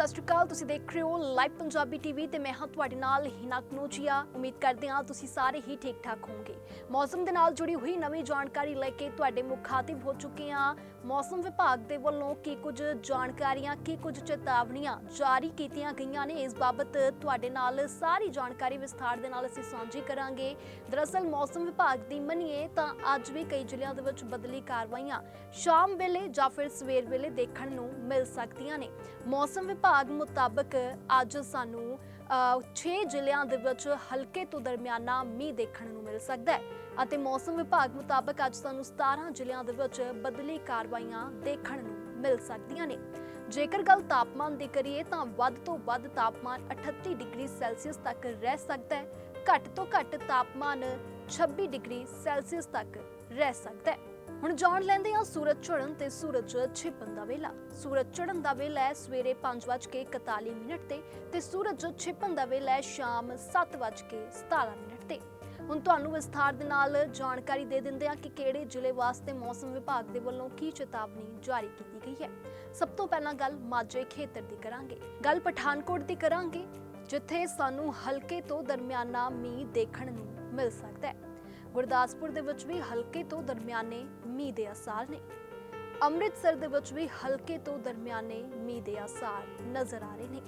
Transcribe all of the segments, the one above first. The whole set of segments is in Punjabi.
ਸਤਿ ਸ਼੍ਰੀ ਅਕਾਲ। ਤੁਸੀਂ ਦੇਖ ਰਹੇ ਹੋ ਲਾਈਵ ਪੰਜਾਬੀ ਟੀਵੀ ਤੇ ਮੈਂ ਹਾਂ ਤੁਹਾਡੇ ਨਾਲ ਹਿਨਾ ਕਨੋਜੀਆ ਉਮੀਦ ਕਰਦੇ ਹਾਂ ਤੁਸੀਂ ਸਾਰੇ ਹੀ ਠੀਕ ਠਾਕ ਹੋਵੋਗੇ। ਮੌਸਮ ਦੇ ਨਾਲ ਜੁੜੀ ਹੋਈ ਨਵੀਂ ਜਾਣਕਾਰੀ ਲੈ ਕੇ ਤੁਹਾਡੇ ਮੁਖਾਤਿਬ ਹੋ ਚੁੱਕੇ ਹਾਂ। ਮੌਸਮ ਵਿਭਾਗ ਦੇ ਵੱਲੋਂ ਕੀ ਕੁਝ ਜਾਣਕਾਰੀਆਂ, ਕੀ ਕੁਝ ਚੇਤਾਵਨੀਆਂ ਜਾਰੀ ਕੀਤੀਆਂ ਗਈਆਂ ਨੇ, ਇਸ ਬਾਬਤ ਤੁਹਾਡੇ ਨਾਲ ਸਾਰੀ ਜਾਣਕਾਰੀ ਵਿਸਥਾਰ ਦੇ ਨਾਲ ਅਸੀਂ ਸਾਂਝੀ ਕਰਾਂਗੇ। ਦਰਅਸਲ ਮੌਸਮ ਵਿਭਾਗ ਦੀ ਮੰਨੀਏ ਤਾਂ ਅੱਜ ਵੀ ਕਈ ਜ਼ਿਲ੍ਹਿਆਂ ਦੇ ਵਿੱਚ ਬਦਲੀ ਕਾਰਵਾਈਆਂ ਸ਼ਾਮ ਵੇਲੇ ਜਾਂ ਫਿਰ ਸਵੇਰ ਵੇਲੇ ਦੇਖਣ ਨੂੰ ਮਿਲ ਸਕਦੀਆਂ ਨੇ। ਮੌਸਮ ਵਿਭਾਗ ਮੁਤਾਬਕ ਅੱਜ ਸਾਨੂੰ 6 ਜ਼ਿਲ੍ਹਿਆਂ ਦੇ ਵਿੱਚ ਹਲਕੇ ਤੋਂ ਦਰਮਿਆਨਾ ਮੀਂਹ ਦੇਖਣ ਨੂੰ ਮਿਲ ਸਕਦਾ ਹੈ ਅਤੇ ਮੌਸਮ ਵਿਭਾਗ ਮੁਤਾਬਕ ਅੱਜ ਸਾਨੂੰ 17 ਜ਼ਿਲ੍ਹਿਆਂ ਦੇ ਵਿੱਚ ਬਦਲੀ ਕਾਰਵਾਈਆਂ ਦੇਖਣ ਨੂੰ ਮਿਲ ਸਕਦੀਆਂ ਨੇ। ਜੇਕਰ ਗੱਲ ਤਾਪਮਾਨ ਦੀ ਕਰੀਏ ਤਾਂ ਵੱਧ ਤੋਂ ਵੱਧ ਤਾਪਮਾਨ 38 ਡਿਗਰੀ ਸੈਲਸੀਅਸ ਤੱਕ ਰਹਿ ਸਕਦਾ ਹੈ। ਘੱਟ ਤੋਂ ਘੱਟ ਤਾਪਮਾਨ 26 ਡਿਗਰੀ ਸੈਲਸੀਅਸ ਤੱਕ ਰਹਿ ਸਕਦਾ ਹੈ। ਹੁਣ ਜਾਣ ਲੈਂਦੇ ਹਾਂ ਸੂਰਜ ਚੜ੍ਹਨ ਤੇ ਸੂਰਜ ਛਿਪਣ ਦਾ ਵੇਲਾ। ਸੂਰਜ ਚੜ੍ਹਨ ਦਾ ਵੇਲਾ ਹੈ ਸਵੇਰੇ 5:41 ਮਿੰਟ ਤੇ ਤੇ ਸੂਰਜ ਛਿਪਣ ਦਾ ਵੇਲਾ ਹੈ ਸ਼ਾਮ 7:17 ਮਿੰਟ ਤੇ। ਹੁਣ ਤੁਹਾਨੂੰ ਵਿਸਥਾਰ ਦੇ ਨਾਲ ਜਾਣਕਾਰੀ ਦੇ ਦਿੰਦੇ ਹਾਂ ਕਿ ਕਿਹੜੇ ਜ਼ਿਲ੍ਹੇ ਵਾਸਤੇ ਮੌਸਮ ਵਿਭਾਗ ਦੇ ਵੱਲੋਂ ਕੀ ਚੇਤਾਵਨੀ ਜਾਰੀ ਕੀਤੀ ਗਈ ਹੈ। ਸਭ ਤੋਂ ਪਹਿਲਾਂ ਗੱਲ ਮਾਝੇ ਖੇਤਰ ਦੀ ਕਰਾਂਗੇ। ਗੱਲ ਪਠਾਨਕੋਟ ਦੀ ਕਰਾਂਗੇ, ਜਿੱਥੇ ਸਾਨੂੰ ਹਲਕੇ ਤੋਂ ਦਰਮਿਆਨਾ ਮੀਂਹ ਦੇਖਣ ਨੂੰ ਮਿਲ ਸਕਦਾ ਹੈ। ਗੁਰਦਾਸਪੁਰ ਦੇ ਵਿੱਚ ਵੀ ਹਲਕੇ ਤੋਂ ਦਰਮਿਆਨੇ ਮੀਂਹ ਦੇ ਆਸਾਰ ਨੇ। ਅੰਮ੍ਰਿਤਸਰ ਦੇ ਵਿੱਚ ਵੀ ਹਲਕੇ ਤੋਂ ਦਰਮਿਆਨੇ ਮੀਂਹ ਦੇ ਆਸਾਰ ਨਜ਼ਰ ਆ ਰਹੇ ਨੇ।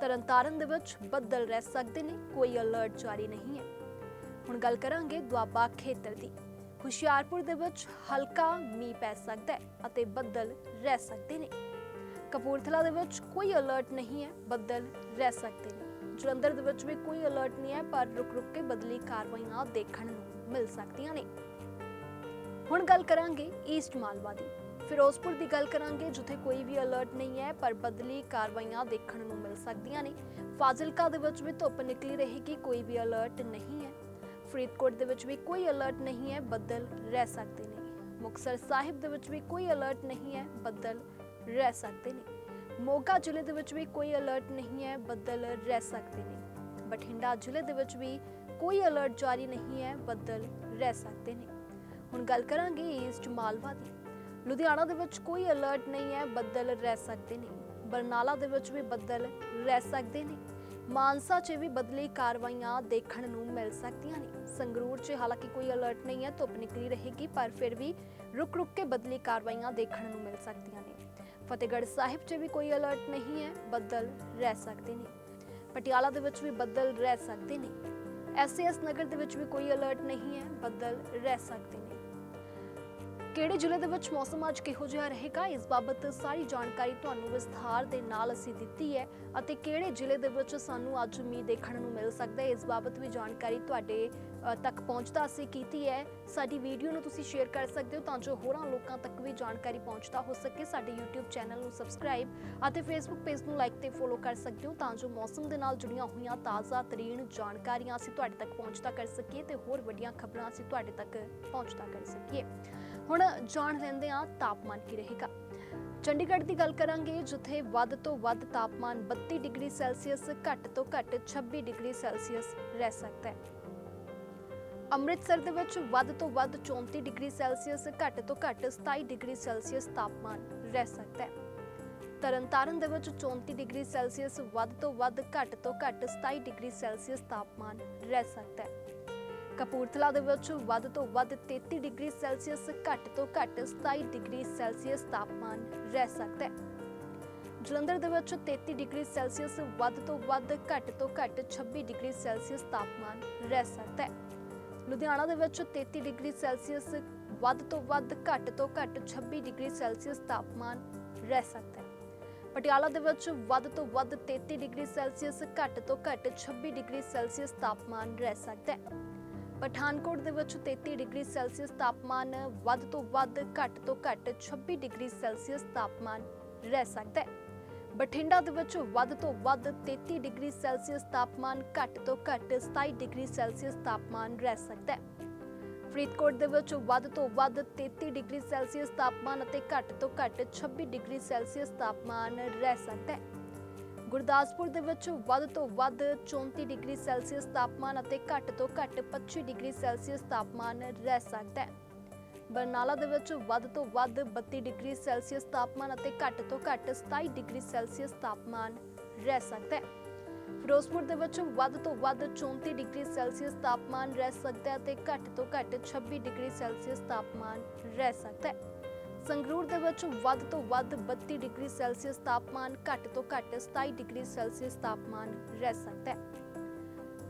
ਤਰਨਤਾਰਨ ਦੇ ਵਿੱਚ ਬੱਦਲ ਰਹਿ ਸਕਦੇ ਨੇ, ਕੋਈ ਅਲਰਟ ਜਾਰੀ ਨਹੀਂ ਹੈ। ਹੁਣ ਗੱਲ ਕਰਾਂਗੇ ਦੁਆਬਾ ਖੇਤਰ ਦੀ। ਹੁਸ਼ਿਆਰਪੁਰ ਦੇ ਵਿੱਚ ਹਲਕਾ ਮੀਂਹ ਪੈ ਸਕਦਾ ਹੈ ਅਤੇ ਬੱਦਲ ਰਹਿ ਸਕਦੇ ਨੇ। ਕਪੂਰਥਲਾ ਦੇ ਵਿੱਚ ਕੋਈ ਅਲਰਟ ਨਹੀਂ ਹੈ, ਬੱਦਲ ਰਹਿ ਸਕਦੇ ਨੇ। ਜਲੰਧਰ ਦੇ ਵਿੱਚ ਵੀ ਕੋਈ ਅਲਰਟ ਨਹੀਂ ਹੈ, ਪਰ ਰੁਕ ਰੁਕ ਕੇ ਬਦਲੀ ਕਾਰਵਾਈਆਂ ਦੇਖਣ ਨੂੰ ਮਿਲ ਸਕਦੀਆਂ ਨੇ। ਹੁਣ ਗੱਲ ਕਰਾਂਗੇ ਈਸਟ ਮਾਲਵਾ ਦੀ। ਫਿਰੋਜ਼ਪੁਰ ਦੀ ਗੱਲ ਕਰਾਂਗੇ, ਜਿੱਥੇ ਕੋਈ ਵੀ ਅਲਰਟ ਨਹੀਂ ਹੈ, ਪਰ ਬਦਲੀ ਕਾਰਵਾਈਆਂ ਦੇਖਣ ਨੂੰ ਮਿਲ ਸਕਦੀਆਂ ਨੇ। ਫਾਜ਼ਿਲਕਾ ਦੇ ਵਿੱਚ ਵੀ ਧੁੱਪ ਨਿਕਲੀ ਰਹੇਗੀ, ਕੋਈ ਵੀ ਅਲਰਟ ਨਹੀਂ ਹੈ। ਫਰੀਦਕੋਟ ਦੇ ਵਿੱਚ ਵੀ ਕੋਈ ਅਲਰਟ ਨਹੀਂ ਹੈ, ਬੱਦਲ ਰਹਿ ਸਕਦੇ ਨੇ। ਮੁਕਤਸਰ ਸਾਹਿਬ ਦੇ ਵਿੱਚ ਵੀ ਕੋਈ ਅਲਰਟ ਨਹੀਂ ਹੈ, ਬੱਦਲ ਰਹਿ ਸਕਦੇ ਨੇ। ਮੋਗਾ ਜ਼ਿਲ੍ਹੇ ਦੇ ਵਿੱਚ ਵੀ ਕੋਈ ਅਲਰਟ ਨਹੀਂ ਹੈ, ਬੱਦਲ ਰਹਿ ਸਕਦੇ ਨੇ। ਬਠਿੰਡਾ ਜ਼ਿਲ੍ਹੇ ਦੇ ਵਿੱਚ ਵੀ ਕੋਈ ਅਲਰਟ ਜਾਰੀ ਨਹੀਂ ਹੈ, ਬੱਦਲ ਰਹਿ ਸਕਦੇ ਨੇ। ਹੁਣ ਗੱਲ ਕਰਾਂਗੇ ਈਸਟ ਮਾਲਵਾ ਦੀ। ਲੁਧਿਆਣਾ ਦੇ ਵਿੱਚ ਕੋਈ ਅਲਰਟ ਨਹੀਂ ਹੈ, ਬੱਦਲ ਰਹਿ ਸਕਦੇ ਨੇ। ਬਰਨਾਲਾ ਦੇ ਵਿੱਚ ਵੀ ਬੱਦਲ ਰਹਿ ਸਕਦੇ ਨੇ। ਮਾਨਸਾ 'ਚ ਵੀ ਬਦਲੀ ਕਾਰਵਾਈਆਂ ਦੇਖਣ ਨੂੰ ਮਿਲ ਸਕਦੀਆਂ ਨੇ। ਸੰਗਰੂਰ 'ਚ ਹਾਲਾਂਕਿ ਕੋਈ ਅਲਰਟ ਨਹੀਂ ਹੈ, ਧੁੱਪ ਨਿਕਲੀ ਰਹੇਗੀ, ਪਰ ਫਿਰ ਵੀ ਰੁਕ ਰੁਕ ਕੇ ਬਦਲੀ ਕਾਰਵਾਈਆਂ ਦੇਖਣ ਨੂੰ ਮਿਲ ਸਕਦੀਆਂ ਨੇ। ਫਤਿਹਗੜ੍ਹ ਸਾਹਿਬ 'ਚ ਵੀ ਕੋਈ ਅਲਰਟ ਨਹੀਂ ਹੈ, ਬੱਦਲ ਰਹਿ ਸਕਦੇ ਨੇ। ਪਟਿਆਲਾ ਦੇ ਵਿੱਚ ਵੀ ਬੱਦਲ ਰਹਿ ਸਕਦੇ ਨੇ। ਐਸਐਸ ਨਗਰ ਦੇ ਵਿੱਚ ਵੀ ਕੋਈ ਅਲਰਟ ਨਹੀਂ ਹੈ, ਬੱਦਲ ਰਹਿ ਸਕਦੇ ਨੇ। ਕਿਹੜੇ ਜ਼ਿਲ੍ਹੇ ਦੇ ਵਿੱਚ ਮੌਸਮ ਅੱਜ ਕਿਹੋ ਜਿਹਾ ਰਹੇਗਾ? ਇਸ ਬਾਬਤ ਸਾਰੀ ਜਾਣਕਾਰੀ ਤੁਹਾਨੂੰ ਵਿਸਥਾਰ ਦੇ ਨਾਲ ਅਸੀਂ ਦਿੱਤੀ ਹੈ ਅਤੇ ਕਿਹੜੇ ਜ਼ਿਲ੍ਹੇ ਦੇ ਵਿੱਚ ਸਾਨੂੰ ਅੱਜ ਮੀਂਹ ਦੇਖਣ ਨੂੰ ਮਿਲ ਸਕਦਾ ਹੈ, ਇਸ ਬਾਬਤ ਵੀ ਜਾਣਕਾਰੀ ਤੁਹਾਡੇ ਤੱਕ ਪਹੁੰਚਦਾ ਅਸੀਂ ਕੀਤੀ ਹੈ। ਸਾਡੀ ਵੀਡੀਓ ਨੂੰ ਤੁਸੀਂ ਸ਼ੇਅਰ ਕਰ ਸਕਦੇ ਹੋ ਤਾਂ ਜੋ ਹੋਰਾਂ ਲੋਕਾਂ ਤੱਕ ਵੀ ਜਾਣਕਾਰੀ ਪਹੁੰਚਦਾ ਹੋ ਸਕੇ। ਸਾਡੇ YouTube ਚੈਨਲ ਨੂੰ ਸਬਸਕ੍ਰਾਈਬ ਅਤੇ Facebook ਪੇਜ ਨੂੰ ਲਾਈਕ ਤੇ ਫੋਲੋ ਕਰ ਸਕਦੇ ਹੋ ਤਾਂ ਜੋ ਮੌਸਮ ਦੇ ਨਾਲ ਜੁੜੀਆਂ ਹੋਈਆਂ ਤਾਜ਼ਾ, ਤਰੀਨ ਜਾਣਕਾਰੀਆਂ ਅਸੀਂ ਤੁਹਾਡੇ ਤੱਕ ਪਹੁੰਚਦਾ ਕਰ ਸਕੀਏ ਤੇ ਹੋਰ ਵੱਡੀਆਂ ਖਬਰਾਂ ਅਸੀਂ ਤੁਹਾਡੇ ਤੱਕ ਪਹੁੰਚਦਾ ਕਰ ਸਕੀਏ। ਹੁਣ ਜਾਣ ਲੈਂਦੇ ਹਾਂ ਤਾਪਮਾਨ ਕੀ ਰਹੇਗਾ। ਚੰਡੀਗੜ੍ਹ ਦੀ ਗੱਲ ਕਰਾਂਗੇ ਜਿੱਥੇ ਵੱਧ ਤੋਂ ਵੱਧ ਤਾਪਮਾਨ 32 ਡਿਗਰੀ ਸੈਲਸੀਅਸ, ਘੱਟ ਤੋਂ ਘੱਟ 26 ਡਿਗਰੀ ਸੈਲਸੀਅਸ ਰਹਿ ਸਕਦਾ ਹੈ। ਅੰਮ੍ਰਿਤਸਰ ਦੇ ਵਿੱਚ ਵੱਧ ਤੋਂ ਵੱਧ 34 ਡਿਗਰੀ ਸੈਲਸੀਅਸ, ਘੱਟ ਤੋਂ ਘੱਟ 27 ਡਿਗਰੀ ਸੈਲਸੀਅਸ ਤਾਪਮਾਨ ਰਹਿ ਸਕਦਾ ਹੈ। ਤਰਨਤਾਰਨ ਦੇ ਵਿੱਚ 34 ਡਿਗਰੀ ਸੈਲਸੀਅਸ, ਵੱਧ ਤੋਂ ਵੱਧ ਘੱਟ ਤੋਂ ਘੱਟ 27 ਡਿਗਰੀ ਸੈਲਸੀਅਸ ਤਾਪਮਾਨ ਰਹਿ ਸਕਦਾ ਹੈ। ਕਪੂਰਥਲਾ ਦੇ ਵਿੱਚ ਵੱਧ ਤੋਂ ਵੱਧ 33 ਡਿਗਰੀ ਸੈਲਸੀਅਸ, ਘੱਟ ਤੋਂ ਘੱਟ 27 ਡਿਗਰੀ ਸੈਲਸੀਅਸ ਤਾਪਮਾਨ ਰਹਿ ਸਕਦਾ ਹੈ। ਜਲੰਧਰ ਦੇ ਵਿੱਚ 33 ਡਿਗਰੀ ਸੈਲਸੀਅਸ, ਵੱਧ ਤੋਂ ਵੱਧ ਘੱਟ ਤੋਂ ਘੱਟ 26 ਡਿਗਰੀ ਸੈਲਸੀਅਸ ਤਾਪਮਾਨ ਰਹਿ ਸਕਦਾ ਹੈ। ਲੁਧਿਆਣਾ ਦੇ ਵਿੱਚ 33 ਡਿਗਰੀ ਸੈਲਸੀਅਸ, ਵੱਧ ਤੋਂ ਵੱਧ, ਘੱਟ ਤੋਂ ਘੱਟ 26 ਡਿਗਰੀ ਸੈਲਸੀਅਸ ਤਾਪਮਾਨ ਰਹਿ ਸਕਦਾ ਹੈ। ਪਟਿਆਲਾ ਦੇ ਵਿੱਚ ਵੱਧ ਤੋਂ ਵੱਧ 33 ਡਿਗਰੀ ਸੈਲਸੀਅਸ, ਘੱਟ ਤੋਂ ਘੱਟ 26 ਡਿਗਰੀ ਸੈਲਸੀਅਸ ਤਾਪਮਾਨ ਰਹਿ ਸਕਦਾ ਹੈ। ਪਠਾਨਕੋਟ ਦੇ ਵਿੱਚ 33 ਡਿਗਰੀ ਸੈਲਸੀਅਸ ਤਾਪਮਾਨ, ਵੱਧ ਤੋਂ ਵੱਧ, ਘੱਟ ਤੋਂ ਘੱਟ 26 ਡਿਗਰੀ ਸੈਲਸੀਅਸ ਤਾਪਮਾਨ ਰਹਿ ਸਕਦਾ ਹੈ। ਬਠਿੰਡਾ ਦੇ ਵਿੱਚ ਵੱਧ ਤੋਂ ਵੱਧ 33 ਡਿਗਰੀ ਸੈਲਸੀਅਸ ਤਾਪਮਾਨ ਘੱਟ ਤੋਂ ਘੱਟ 27 ਡਿਗਰੀ ਸੈਲਸੀਅਸ ਤਾਪਮਾਨ ਰਹਿ ਸਕਦਾ ਹੈ। ਫਰੀਦਕੋਟ ਦੇ ਵਿੱਚ ਵੱਧ ਤੋਂ ਵੱਧ 33 ਡਿਗਰੀ ਸੈਲਸੀਅਸ ਤਾਪਮਾਨ ਅਤੇ ਘੱਟ ਤੋਂ ਘੱਟ 26 ਡਿਗਰੀ ਸੈਲਸੀਅਸ ਤਾਪਮਾਨ ਰਹਿ ਸਕਦਾ ਹੈ। ਗੁਰਦਾਸਪੁਰ ਦੇ ਵਿੱਚ ਵੱਧ ਤੋਂ ਵੱਧ 34 ਡਿਗਰੀ ਸੈਲਸੀਅਸ ਤਾਪਮਾਨ ਅਤੇ ਘੱਟ ਤੋਂ ਘੱਟ 25 ਡਿਗਰੀ ਸੈਲਸੀਅਸ ਤਾਪਮਾਨ ਰਹਿ ਸਕਦਾ ਹੈ। ਬਰਨਾਲਾ ਦੇ ਵਿੱਚ ਵੱਧ ਤੋਂ ਵੱਧ 32 ਡਿਗਰੀ ਸੈਲਸੀਅਸ ਤਾਪਮਾਨ ਅਤੇ ਘੱਟ ਤੋਂ ਘੱਟ 27 ਡਿਗਰੀ ਸੈਲਸੀਅਸ ਤਾਪਮਾਨ ਰਹਿ ਸਕਦਾ ਹੈ। ਫਿਰੋਜ਼ਪੁਰ ਦੇ ਵਿੱਚ ਵੱਧ ਤੋਂ ਵੱਧ 34 ਡਿਗਰੀ ਸੈਲਸੀਅਸ ਤਾਪਮਾਨ ਰਹਿ ਸਕਦਾ ਹੈ ਤੇ ਘੱਟ ਤੋਂ ਘੱਟ 26 ਡਿਗਰੀ ਸੈਲਸੀਅਸ ਤਾਪਮਾਨ ਰਹਿ ਸਕਦਾ ਹੈ। ਸੰਗਰੂਰ ਦੇ ਵਿੱਚ ਵੱਧ ਤੋਂ ਵੱਧ 32 ਡਿਗਰੀ ਸੈਲਸੀਅਸ ਤਾਪਮਾਨ ਘੱਟ ਤੋਂ ਘੱਟ 27 ਡਿਗਰੀ ਸੈਲਸੀਅਸ ਤਾਪਮਾਨ ਰਹਿ ਸਕਦਾ ਹੈ।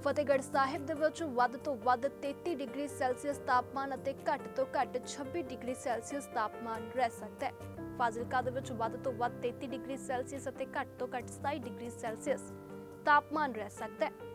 ਫਤਿਹਗੜ੍ਹ ਸਾਹਿਬ ਦੇ ਵਿੱਚ ਵੱਧ ਤੋਂ ਵੱਧ 33 ਡਿਗਰੀ ਸੈਲਸੀਅਸ ਤਾਪਮਾਨ ਅਤੇ ਘੱਟ ਤੋਂ ਘੱਟ 26 ਡਿਗਰੀ ਸੈਲਸੀਅਸ ਤਾਪਮਾਨ ਰਹਿ ਸਕਦਾ ਹੈ। ਫਾਜ਼ਿਲਕਾ ਦੇ ਵਿੱਚ ਵੱਧ ਤੋਂ ਵੱਧ 33 ਡਿਗਰੀ ਸੈਲਸੀਅਸ ਅਤੇ ਘੱਟ ਤੋਂ ਘੱਟ 27 ਡਿਗਰੀ ਸੈਲਸੀਅਸ ਤਾਪਮਾਨ ਰਹਿ ਸਕਦਾ ਹੈ।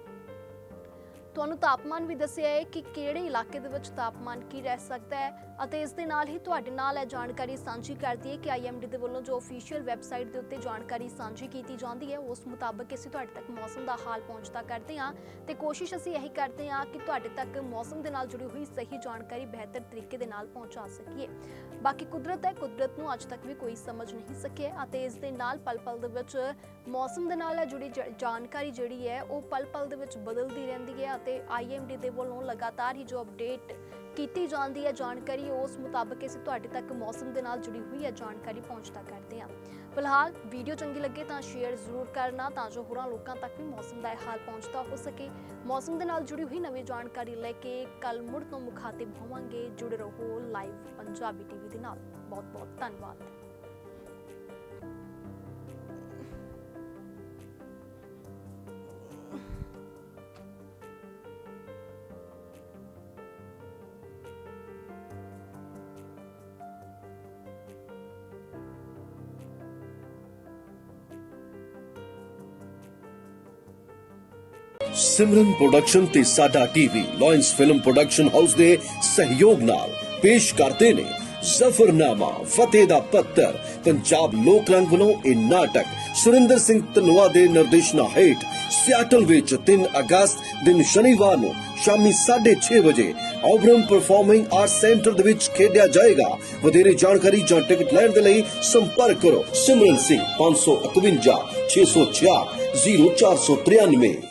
ਤੁਹਾਨੂੰ ਤਾਪਮਾਨ ਵੀ ਦੱਸਿਆ ਹੈ ਕਿ ਕਿਹੜੇ ਇਲਾਕੇ ਦੇ ਵਿੱਚ ਤਾਪਮਾਨ ਕੀ ਰਹਿ ਸਕਦਾ ਹੈ ਅਤੇ ਇਸ ਦੇ ਨਾਲ ਹੀ ਤੁਹਾਡੇ ਨਾਲ ਇਹ ਜਾਣਕਾਰੀ ਸਾਂਝੀ ਕਰਦੀ ਹੈ ਕਿ ਆਈਐਮਡੀ ਦੇ ਵੱਲੋਂ ਜੋ ਅਫੀਸ਼ੀਅਲ ਵੈਬਸਾਈਟ ਦੇ ਉੱਤੇ ਜਾਣਕਾਰੀ ਸਾਂਝੀ ਕੀਤੀ ਜਾਂਦੀ ਹੈ, ਉਸ ਮੁਤਾਬਕ ਅਸੀਂ ਤੁਹਾਡੇ ਤੱਕ ਮੌਸਮ ਦਾ ਹਾਲ ਪਹੁੰਚਦਾ ਕਰਦੇ ਹਾਂ ਤੇ ਕੋਸ਼ਿਸ਼ ਅਸੀਂ ਇਹੀ ਕਰਦੇ ਹਾਂ ਕਿ ਤੁਹਾਡੇ ਤੱਕ ਮੌਸਮ ਦੇ ਨਾਲ ਜੁੜੀ ਹੋਈ ਸਹੀ ਜਾਣਕਾਰੀ ਬਿਹਤਰ ਤਰੀਕੇ ਦੇ ਨਾਲ ਪਹੁੰਚਾ ਸਕੀਏ। ਬਾਕੀ ਕੁਦਰਤ ਹੈ, ਕੁਦਰਤ ਨੂੰ ਅੱਜ ਤੱਕ ਵੀ ਕੋਈ ਸਮਝ ਨਹੀਂ ਸਕਿਆ ਅਤੇ ਇਸ ਦੇ ਨਾਲ ਪਲ-ਪਲ ਦੇ ਵਿੱਚ ਮੌਸਮ ਦੇ ਨਾਲ ਜੁੜੀ ਜ- ਜਾਣਕਾਰੀ ਜਿਹੜੀ ਹੈ, ਉਹ ਪਲ-ਪਲ ਦੇ ਵਿੱਚ ਬਦਲਦੀ ਰਹਿੰਦੀ ਹੈ ਅਤੇ ਆਈਐਮਡੀ ਦੇ ਵੱਲੋਂ ਲਗਾਤਾਰ ਹੀ ਜੋ ਅਪਡੇਟ ਕੀਤੀ ਜਾਂਦੀ ਹੈ ਜਾਣਕਾਰੀ, ਉਸ ਮੁਤਾਬਕ ਅਸੀਂ ਤੁਹਾਡੇ ਤੱਕ ਮੌਸਮ ਦੇ ਨਾਲ ਜੁੜੀ ਹੋਈ ਹੈ ਜਾਣਕਾਰੀ ਪਹੁੰਚਦਾ ਕਰਦੇ ਹਾਂ। ਫਿਲਹਾਲ ਵੀਡੀਓ ਚੰਗੀ ਲੱਗੇ ਤਾਂ ਸ਼ੇਅਰ ਜ਼ਰੂਰ ਕਰਨਾ ਤਾਂ ਜੋ ਹੋਰਾਂ ਲੋਕਾਂ ਤੱਕ ਵੀ ਮੌਸਮ ਦਾ ਇਹ ਹਾਲ ਪਹੁੰਚਦਾ ਹੋ ਸਕੇ। ਮੌਸਮ ਦੇ ਨਾਲ ਜੁੜੀ ਹੋਈ ਨਵੀਂ ਜਾਣਕਾਰੀ ਲੈ ਕੇ ਕੱਲ ਮੁੜ ਤੋਂ ਮੁਖਾਤਿਬ ਹੋਵਾਂਗੇ। ਜੁੜੇ ਰਹੋ ਲਾਈਵ ਪੰਜਾਬੀ ਟੀਵੀ ਦੇ ਨਾਲ। ਬਹੁਤ ਬਹੁਤ ਧੰਨਵਾਦ। ਸਿਮਰਨ ਪ੍ਰੋਡਕਸ਼ਨ ਤੇ ਸਾਡਾ TV lions film production house ਦੇ ਸਹਿਯੋਗ ਨਾਲ ਪੇਸ਼ ਕਰਦੇ ਨੇ ਜ਼ਫਰਨਾਮਾ, ਫਤਿਹ ਦਾ ਪੱਤਰ, ਪੰਜਾਬ ਲੋਕ ਰੰਗ ਵੱਲੋਂ ਇਹ ਨਾਟਕ ਸੁਰਿੰਦਰ ਸਿੰਘ ਧਨੋਆ ਦੇ ਨਿਰਦੇਸ਼ਨਾ ਹੇਠ ਸਿਆਟਲ ਵਿੱਚ 3 ਅਗਸਤ, ਦਿਨ ਸ਼ਨੀਵਾਰ ਨੂੰ ਸ਼ਾਮੀ 6:30 ਵਜੇ ਆਬਰਮ ਪਰਫਾਰਮਿੰਗ ਆਰਟ ਸੈਂਟਰ ਦੇ ਵਿੱਚ ਖੇਡਿਆ ਜਾਏਗਾ। ਵਧੇਰੇ ਜਾਣਕਾਰੀ ਜਾਂ ਟਿਕਟ ਲੈਣ ਦੇ ਲਈ ਸੰਪਰਕ ਕਰੋ। ਸਿਮਰਨ ਸਿੰਘ 551 666 0493